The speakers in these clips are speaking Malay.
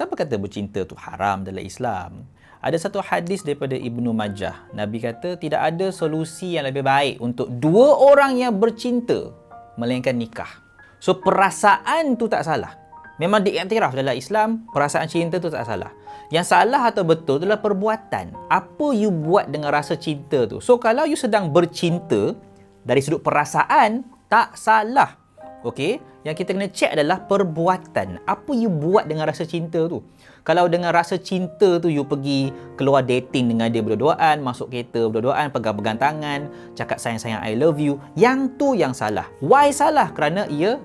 Siapa kata bercinta tu haram dalam Islam? Ada satu hadis daripada Ibnu Majah. Nabi kata tidak ada solusi yang lebih baik untuk dua orang yang bercinta melainkan nikah. So perasaan tu tak salah. Memang diiktiraf dalam Islam, perasaan cinta tu tak salah. Yang salah atau betul adalah perbuatan. Apa you buat dengan rasa cinta tu? So kalau you sedang bercinta dari sudut perasaan, tak salah. Okey, yang kita kena check adalah perbuatan. Apa you buat dengan rasa cinta tu? Kalau dengan rasa cinta tu you pergi keluar dating dengan dia berdua-duaan, masuk kereta berdua-duaan, pegang-pegang tangan, cakap sayang-sayang I love you, yang tu yang salah. Why salah? Kerana ia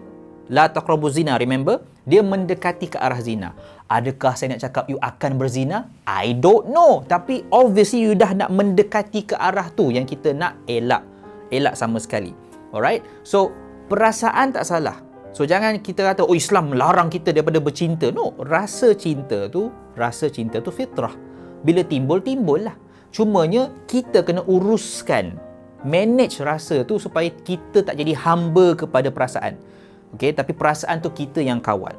la taqrabu zina, remember? Dia mendekati ke arah zina. Adakah saya nak cakap you akan berzina? I don't know. Tapi obviously you dah nak mendekati ke arah tu yang kita nak elak. Elak sama sekali. Alright? So, perasaan tak salah. So, jangan kita kata, oh Islam melarang kita daripada bercinta. No, rasa cinta tu, rasa cinta tu fitrah. Bila timbul, timbul lah. Cumanya, kita kena uruskan, manage rasa tu supaya kita tak jadi hamba kepada perasaan. Okay, tapi perasaan tu kita yang kawal.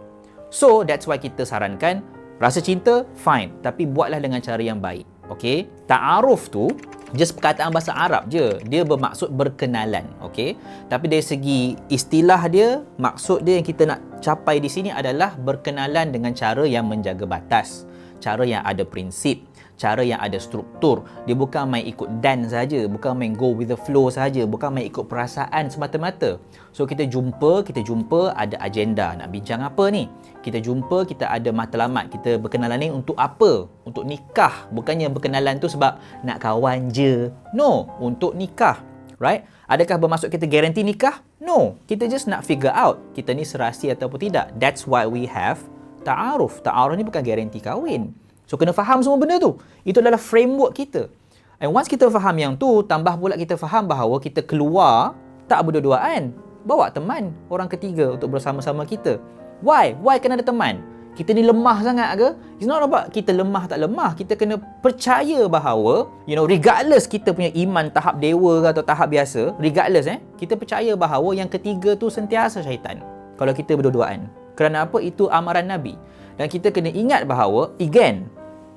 So, that's why kita sarankan rasa cinta, fine. Tapi buatlah dengan cara yang baik. Okay, ta'aruf tu just perkataan bahasa Arab je. Dia bermaksud berkenalan. Okay, tapi dari segi istilah dia, maksud dia yang kita nak capai di sini adalah berkenalan dengan cara yang menjaga batas. Cara yang ada prinsip cara yang ada struktur. Dia bukan main ikut dan saja, bukan main go with the flow saja, bukan main ikut perasaan semata-mata. So kita jumpa, kita jumpa ada agenda nak bincang apa ni? Kita jumpa, kita ada matlamat, kita berkenalan ni untuk apa? Untuk nikah. Bukannya berkenalan tu sebab nak kawan je. No, untuk nikah. Right? Adakah bermaksud kita garanti nikah? No. Kita just nak figure out kita ni serasi ataupun tidak. That's why we have ta'aruf. Ta'aruf ni bukan garanti kahwin. So kena faham semua benda tu. Itu adalah framework kita. And once kita faham yang tu, tambah pula kita faham bahawa kita keluar tak berdua-duaan. Bawa teman, orang ketiga untuk bersama-sama kita. Why? Why kena ada teman? Kita ni lemah sangat ke? It's not about kita lemah tak lemah. Kita kena percaya bahawa, you know, regardless kita punya iman tahap dewa ke atau tahap biasa, regardless eh, kita percaya bahawa yang ketiga tu sentiasa syaitan. Kalau kita berdua-duaan. Kerana apa? Itu amaran Nabi. Dan kita kena ingat bahawa, again,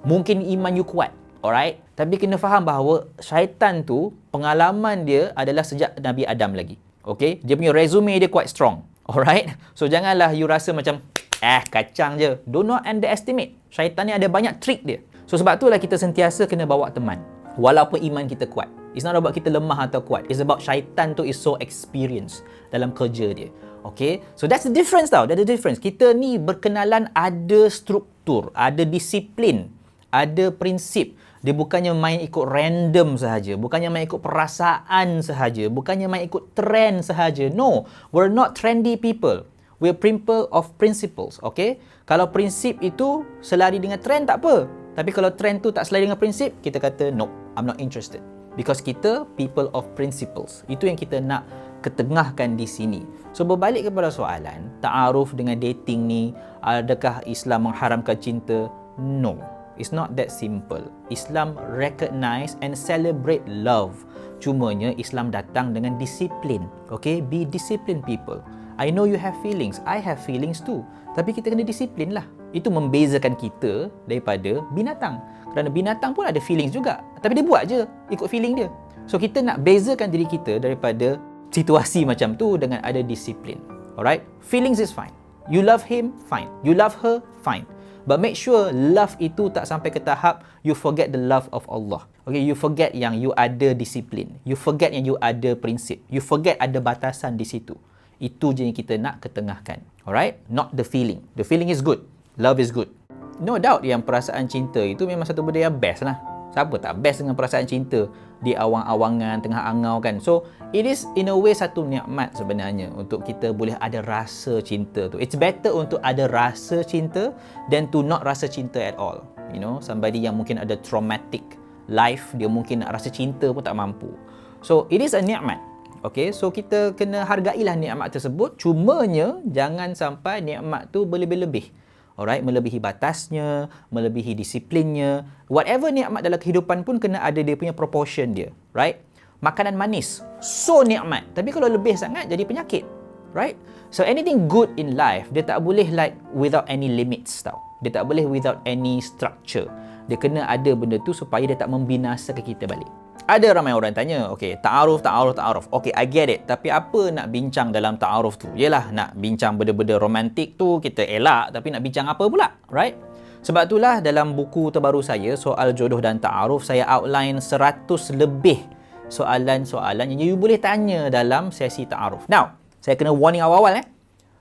mungkin iman you kuat. Alright? Tapi kena faham bahawa syaitan tu, pengalaman dia adalah sejak Nabi Adam lagi. Okay? Dia punya resume dia quite strong. Alright? So, janganlah you rasa macam, eh, kacang je. Do not underestimate. Syaitan ni ada banyak trick dia. So, sebab itulah kita sentiasa kena bawa teman. Walaupun iman kita kuat. It's not about kita lemah atau kuat. It's about syaitan tu is so experienced dalam kerja dia. Okay? So, that's the difference tau. That's the difference. Kita ni berkenalan ada struktur, ada disiplin ada prinsip. Dia bukannya main ikut random sahaja, bukannya main ikut perasaan sahaja, bukannya main ikut trend sahaja. No, we're not trendy people. We're people of principles, okay? Kalau prinsip itu selari dengan trend tak apa. Tapi kalau trend tu tak selari dengan prinsip, kita kata no, I'm not interested. Because kita people of principles. Itu yang kita nak ketengahkan di sini. So berbalik kepada soalan, ta'aruf dengan dating ni, adakah Islam mengharamkan cinta? No. It's not that simple. Islam recognize and celebrate love. Cumanya Islam datang dengan disiplin. Okay, be disciplined people. I know you have feelings. I have feelings too. Tapi kita kena disiplin lah. Itu membezakan kita daripada binatang. Kerana binatang pun ada feelings juga. Tapi dia buat je ikut feeling dia. So kita nak bezakan diri kita daripada situasi macam tu dengan ada disiplin. Alright? Feelings is fine. You love him, fine. You love her, fine. But make sure love itu tak sampai ke tahap you forget the love of Allah. Okay, you forget yang you ada disiplin. You forget yang you ada prinsip. You forget ada batasan di situ. Itu je yang kita nak ketengahkan. Alright? Not the feeling. The feeling is good. Love is good. No doubt yang perasaan cinta itu memang satu benda yang best lah. Siapa tak best dengan perasaan cinta di awang-awangan, tengah angau kan. So, it is in a way satu nikmat sebenarnya untuk kita boleh ada rasa cinta tu. It's better untuk ada rasa cinta than to not rasa cinta at all. You know, somebody yang mungkin ada traumatic life, dia mungkin nak rasa cinta pun tak mampu. So, it is a nikmat. Okay, so kita kena hargailah nikmat tersebut. Cumanya, jangan sampai nikmat tu berlebih-lebih alright melebihi batasnya melebihi disiplinnya. Whatever nikmat dalam kehidupan pun kena ada dia punya proportion dia right? Makanan manis so nikmat tapi kalau lebih sangat jadi penyakit right? So anything good in life dia tak boleh like without any limits tau. Dia tak boleh without any structure. Dia kena ada benda tu supaya dia tak membinasakan kita balik. Ada ramai orang tanya, okay, ta'aruf, ta'aruf, ta'aruf. Okay, I get it. Tapi apa nak bincang dalam ta'aruf tu? Yelah, nak bincang benda-benda romantik tu, kita elak. Tapi nak bincang apa pula? Right? Sebab itulah dalam buku terbaru saya, Soal Jodoh dan Ta'aruf, saya outline 100 lebih soalan-soalan yang you boleh tanya dalam sesi ta'aruf. Now, saya kena warning awal-awal eh.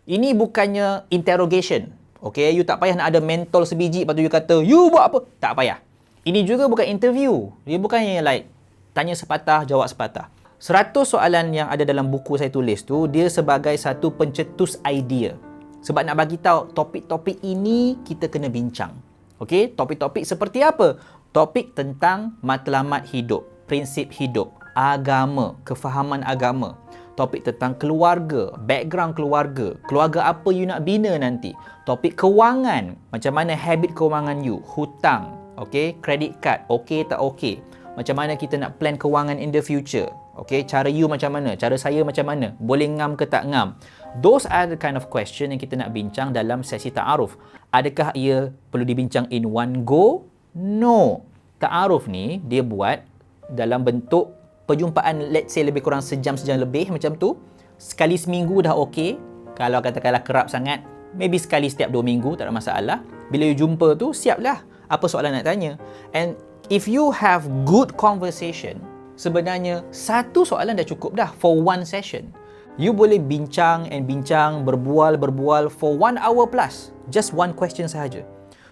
Ini bukannya interrogation. Okay, you tak payah nak ada mentol sebiji lepas tu you kata, you buat apa? Tak payah. Ini juga bukan interview. Dia bukannya like tanya sepatah, jawab sepatah. Seratus soalan yang ada dalam buku saya tulis tu, dia sebagai satu pencetus idea. Sebab nak bagi tahu topik-topik ini kita kena bincang. Okey, topik-topik seperti apa? Topik tentang matlamat hidup, prinsip hidup, agama, kefahaman agama, topik tentang keluarga, background keluarga, keluarga apa you nak bina nanti, topik kewangan, macam mana habit kewangan you, hutang, okay, credit card, okay tak okay, macam mana kita nak plan kewangan in the future, okay, cara you macam mana, cara saya macam mana, boleh ngam ke tak ngam. Those are the kind of question yang kita nak bincang dalam sesi ta'aruf. Adakah ia perlu dibincang in one go? No. Ta'aruf ni dia buat dalam bentuk perjumpaan let's say lebih kurang sejam sejam lebih macam tu sekali seminggu dah okey kalau katakanlah kerap sangat maybe sekali setiap dua minggu tak ada masalah bila you jumpa tu siaplah apa soalan nak tanya and if you have good conversation sebenarnya satu soalan dah cukup dah for one session you boleh bincang and bincang berbual berbual for one hour plus just one question sahaja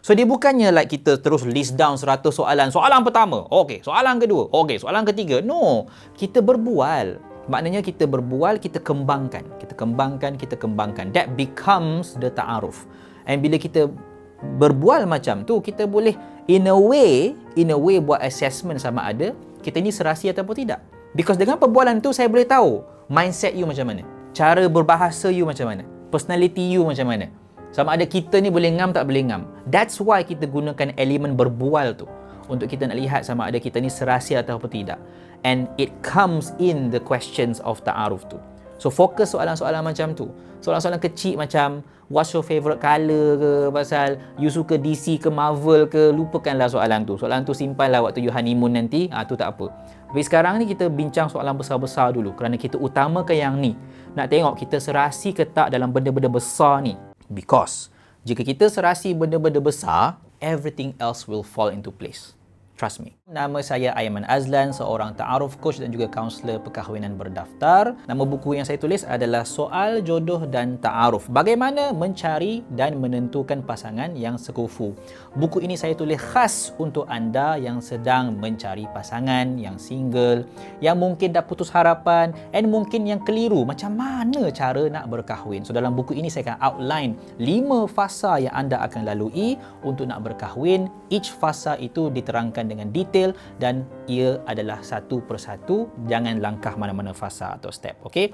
So dia bukannya like kita terus list down 100 soalan. Soalan pertama, okey. Soalan kedua, okey. Soalan ketiga, no. Kita berbual. Maknanya kita berbual, kita kembangkan. Kita kembangkan, kita kembangkan. That becomes the ta'aruf. And bila kita berbual macam tu, kita boleh in a way, in a way buat assessment sama ada kita ni serasi ataupun tidak. Because dengan perbualan tu saya boleh tahu mindset you macam mana. Cara berbahasa you macam mana. Personality you macam mana. Sama ada kita ni boleh ngam tak boleh ngam. That's why kita gunakan elemen berbual tu untuk kita nak lihat sama ada kita ni serasi atau apa tidak. And it comes in the questions of ta'aruf tu. So fokus soalan-soalan macam tu. Soalan-soalan kecil macam what's your favourite colour ke pasal you suka DC ke Marvel ke lupakanlah soalan tu. Soalan tu simpan lah waktu you honeymoon nanti. Ah tu tak apa. Tapi sekarang ni kita bincang soalan besar-besar dulu kerana kita utamakan yang ni. Nak tengok kita serasi ke tak dalam benda-benda besar ni. Because jika kita serasi benda-benda besar, everything else will fall into place. Trust me. Nama saya Aiman Azlan, seorang ta'aruf coach dan juga kaunselor perkahwinan berdaftar. Nama buku yang saya tulis adalah Soal Jodoh dan Ta'aruf. Bagaimana mencari dan menentukan pasangan yang sekufu. Buku ini saya tulis khas untuk anda yang sedang mencari pasangan yang single, yang mungkin dah putus harapan and mungkin yang keliru macam mana cara nak berkahwin. So dalam buku ini saya akan outline 5 fasa yang anda akan lalui untuk nak berkahwin. Each fasa itu diterangkan dengan detail dan ia adalah satu persatu. Jangan langkah mana-mana fasa atau step okey